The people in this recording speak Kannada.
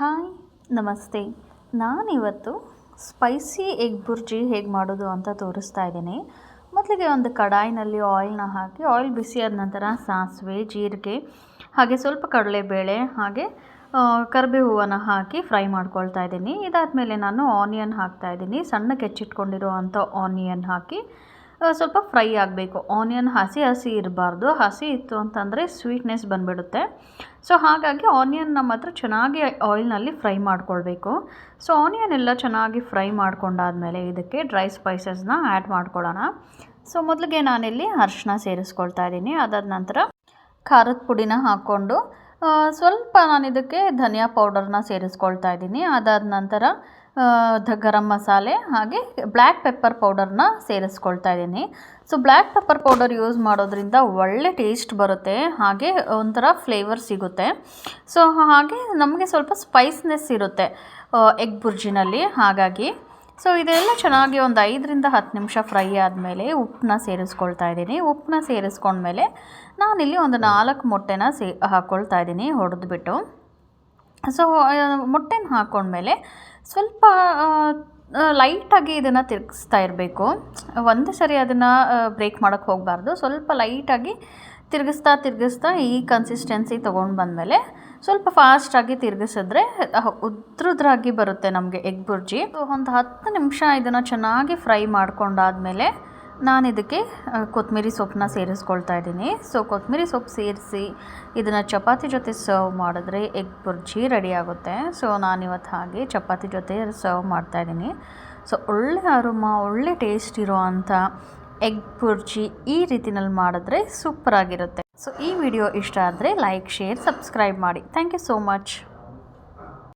ಹಾಯ್, ನಮಸ್ತೆ. ನಾನಿವತ್ತು ಸ್ಪೈಸಿ ಎಗ್ ಬುರ್ಜಿ ಹೇಗೆ ಮಾಡೋದು ಅಂತ ತೋರಿಸ್ತಾ ಇದ್ದೀನಿ. ಮೊದಲಿಗೆ ಒಂದು ಕಡಾಯಿನಲ್ಲಿ ಆಯಿಲ್ನ ಹಾಕಿ ಆಯಿಲ್ ಬಿಸಿ ಆದ ನಂತರ ಸಾಸಿವೆ, ಜೀರಿಗೆ, ಹಾಗೆ ಸ್ವಲ್ಪ ಕಡಲೆಬೇಳೆ, ಹಾಗೆ ಕರಿಬೇವು ಹಾಕಿ ಫ್ರೈ ಮಾಡ್ಕೊಳ್ತಾ ಇದ್ದೀನಿ. ಇದಾದಮೇಲೆ ನಾನು ಆನಿಯನ್ ಹಾಕ್ತಾ ಇದ್ದೀನಿ. ಸಣ್ಣ ಕೆಚ್ಚಿಟ್ಕೊಂಡಿರೋ ಅಂಥ ಆನಿಯನ್ ಹಾಕಿ ಸ್ವಲ್ಪ ಫ್ರೈ ಆಗಬೇಕು. ಆನಿಯನ್ ಹಸಿ ಹಸಿ ಇರಬಾರ್ದು. ಹಸಿ ಇತ್ತು ಅಂತಂದರೆ ಸ್ವೀಟ್ನೆಸ್ ಬಂದುಬಿಡುತ್ತೆ. ಸೊ ಹಾಗಾಗಿ ಆನಿಯನ್ ನಮ್ಮ ಹತ್ರ ಚೆನ್ನಾಗಿ ಆಯಿಲ್ನಲ್ಲಿ ಫ್ರೈ ಮಾಡ್ಕೊಳ್ಬೇಕು. ಸೊ ಆನಿಯನ್ ಎಲ್ಲ ಚೆನ್ನಾಗಿ ಫ್ರೈ ಮಾಡ್ಕೊಂಡಾದಮೇಲೆ ಇದಕ್ಕೆ ಡ್ರೈ ಸ್ಪೈಸಸ್ನ ಆ್ಯಡ್ ಮಾಡ್ಕೊಳ್ಳೋಣ. ಸೊ ಮೊದಲಿಗೆ ನಾನಿಲ್ಲಿ ಅರ್ಶಿನ ಸೇರಿಸ್ಕೊಳ್ತಾ ಇದ್ದೀನಿ. ಅದಾದ ನಂತರ ಖಾರದ ಪುಡಿನ ಹಾಕ್ಕೊಂಡು ಸ್ವಲ್ಪ ನಾನು ಇದಕ್ಕೆ ಧನಿಯಾ ಪೌಡರ್ನ ಸೇರಿಸ್ಕೊಳ್ತಾ ಇದ್ದೀನಿ. ಅದಾದ ನಂತರ ಗರಂ ಮಸಾಲೆ ಹಾಗೆ ಬ್ಲ್ಯಾಕ್ ಪೆಪ್ಪರ್ ಪೌಡರ್ನ ಸೇರಿಸ್ಕೊಳ್ತಾ ಇದ್ದೀನಿ. So black pepper powder use ಮಾಡೋದ್ರಿಂದ ಒಳ್ಳೆ ಟೇಸ್ಟ್ ಬರುತ್ತೆ, ಹಾಗೆ ಒಂಥರ ಫ್ಲೇವರ್ ಸಿಗುತ್ತೆ. ಸೊ ಹಾಗೆ ನಮಗೆ ಸ್ವಲ್ಪ ಸ್ಪೈಸ್ನೆಸ್ ಇರುತ್ತೆ ಎಗ್ ಬುರ್ಜಿನಲ್ಲಿ. ಹಾಗಾಗಿ ಸೊ, ಇದೆಲ್ಲ ಚೆನ್ನಾಗಿ ಒಂದು ಐದರಿಂದ ಹತ್ತು ನಿಮಿಷ ಫ್ರೈ ಆದಮೇಲೆ ಉಪ್ಪನ್ನ ಸೇರಿಸ್ಕೊಳ್ತಾ ಇದ್ದೀನಿ. ಉಪ್ಪನ್ನ ಸೇರಿಸ್ಕೊಂಡ್ಮೇಲೆ ನಾನಿಲ್ಲಿ ಒಂದು ನಾಲ್ಕು ಮೊಟ್ಟೆನ ಸೇ ಹಾಕ್ಕೊಳ್ತಾ ಇದ್ದೀನಿ ಹೊಡೆದ್ಬಿಟ್ಟು. ಸೊ ಮೊಟ್ಟೆನ ಹಾಕ್ಕೊಂಡ್ಮೇಲೆ ಸ್ವಲ್ಪ ಲೈಟಾಗಿ ಇದನ್ನು ತಿರುಗಿಸ್ತಾ ಇರಬೇಕು. ಒಂದು ಸರಿ ಅದನ್ನು ಬ್ರೇಕ್ ಮಾಡೋಕ್ಕೆ ಹೋಗಬಾರ್ದು. ಸ್ವಲ್ಪ ಲೈಟಾಗಿ ತಿರುಗಿಸ್ತಾ ತಿರುಗಿಸ್ತಾ ಈ ಕನ್ಸಿಸ್ಟೆನ್ಸಿ ತೊಗೊಂಡು ಬಂದಮೇಲೆ ಸ್ವಲ್ಪ ಫಾಸ್ಟಾಗಿ ತಿರುಗಿಸಿದ್ರೆ ಉದ್ರುದ್ರಾಗಿ ಬರುತ್ತೆ ನಮಗೆ ಎಗ್ ಬುರ್ಜಿ. ಒಂದು ಹತ್ತು ನಿಮಿಷ ಇದನ್ನು ಚೆನ್ನಾಗಿ ಫ್ರೈ ಮಾಡ್ಕೊಂಡಾದಮೇಲೆ ನಾನು ಇದಕ್ಕೆ ಕೊತ್ತಂಬರಿ ಸೊಪ್ಪನ್ನ ಸೇರಿಸ್ಕೊಳ್ತಾ ಇದ್ದೀನಿ. ಸೊ ಕೊತ್ತಂಬರಿ ಸೊಪ್ಪು ಸೇರಿಸಿ ಇದನ್ನು ಚಪಾತಿ ಜೊತೆ ಸರ್ವ್ ಮಾಡಿದ್ರೆ ಎಗ್ ಬುರ್ಜಿ ರೆಡಿ ಆಗುತ್ತೆ. ಸೊ ನಾನಿವತ್ತು ಹಾಗೆ ಚಪಾತಿ ಜೊತೆ ಸರ್ವ್ ಮಾಡ್ತಾಯಿದ್ದೀನಿ ಸೊ ಒಳ್ಳೆ ಅರುಮ ಒಳ್ಳೆ ಟೇಸ್ಟ್ ಇರೋ ಅಂಥ ಎಗ್ ಬುರ್ಜಿ ಈ ರೀತಿನಲ್ಲಿ ಮಾಡಿದ್ರೆ ಸೂಪರಾಗಿರುತ್ತೆ. ಸೊ ಈ ವಿಡಿಯೋ ಇಷ್ಟ ಆದರೆ ಲೈಕ್ ಶೇರ್ ಸಬ್ಸ್ಕ್ರೈಬ್ ಮಾಡಿ. Thank you so much